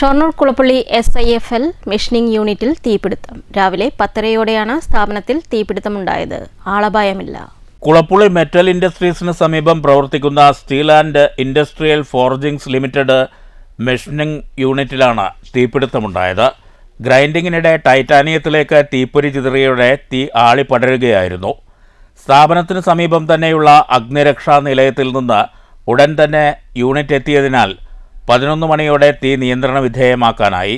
Shoranur Kulappully S I F L machining യൂണിറ്റിൽ തീപിടുത്തം. രാവിലെ പത്തരയോടെയാണ് സ്ഥാപനത്തിൽ തീപിടുത്തമുണ്ടായത്. ആളപായമില്ല. കുളപ്പുള്ളി മെറ്റൽ ഇൻഡസ്ട്രീസിന് സമീപം പ്രവർത്തിക്കുന്ന steel and industrial forgings limited machining യൂണിറ്റിലാണ് തീപിടുത്തമുണ്ടായത്. ഗ്രൈൻഡിങ്ങിനിടെ ടൈറ്റാനിയത്തിലേക്ക് തീപ്പൊരി ചിതറിയുടെ തീ ആളിപ്പടരുകയായിരുന്നു. സ്ഥാപനത്തിന് സമീപം തന്നെയുള്ള അഗ്നിരക്ഷാ നിലയത്തിൽ നിന്ന് ഉടൻ തന്നെ യൂണിറ്റ് എത്തിയതിനാൽ പതിനൊന്ന് മണിയോടെ തീ നിയന്ത്രണ വിധേയമാക്കാനായി.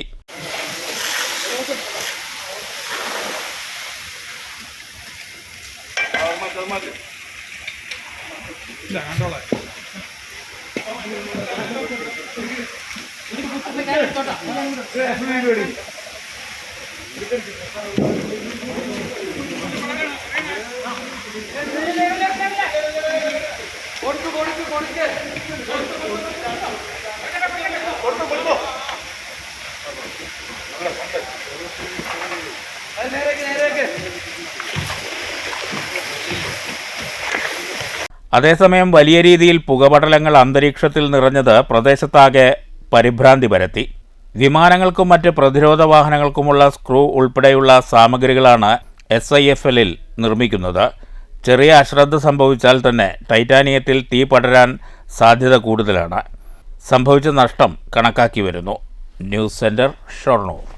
അതേസമയം വലിയ രീതിയിൽ പുകപടലങ്ങൾ അന്തരീക്ഷത്തിൽ നിറഞ്ഞത് പ്രദേശത്താകെ പരിഭ്രാന്തി പരത്തി. വിമാനങ്ങൾക്കും മറ്റ് പ്രതിരോധ വാഹനങ്ങൾക്കുമുള്ള സ്ക്രൂ ഉൾപ്പെടെയുള്ള സാമഗ്രികളാണ് എസ് ഐ എഫ് എല്ലിൽ നിർമ്മിക്കുന്നത്. ചെറിയ അശ്രദ്ധ സംഭവിച്ചാൽ തന്നെ ടൈറ്റാനിയത്തിൽ തീ പടരാൻ സാധ്യത കൂടുതലാണ്. സംഭവിച്ച നഷ്ടം കണക്കാക്കി വരുന്നു. News centre Shoranur.